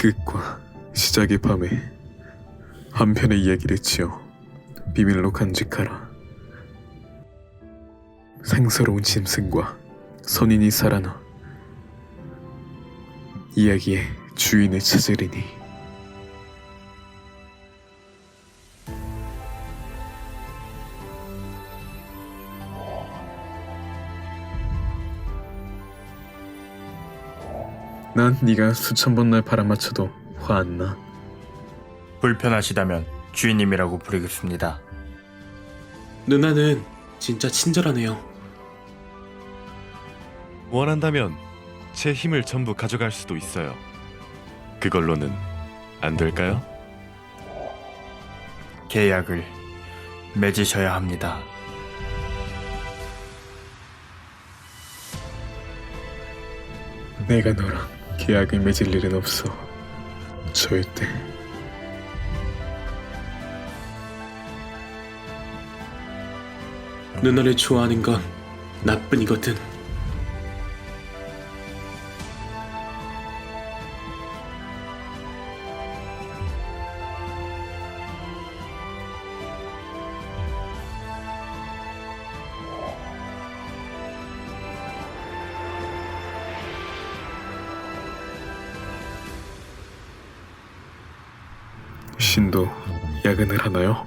끝과 시작의 밤에 한편의 이야기를 지어 비밀로 간직하라. 상서로운 짐승과 선인이 살아나 이야기의 주인을 찾으리니 난 네가 수천 번 날 바람맞혀도 화 안 나. 불편하시다면 주인님이라고 부르겠습니다. 누나는 진짜 친절하네요. 원한다면 제 힘을 전부 가져갈 수도 있어요. 그걸로는 안 될까요? 계약을 맺으셔야 합니다. 내가 너랑 계약을 맺을 일은 없어. 절대. 누나를 좋아하는 건 나뿐이거든. 신도 야근을 하나요?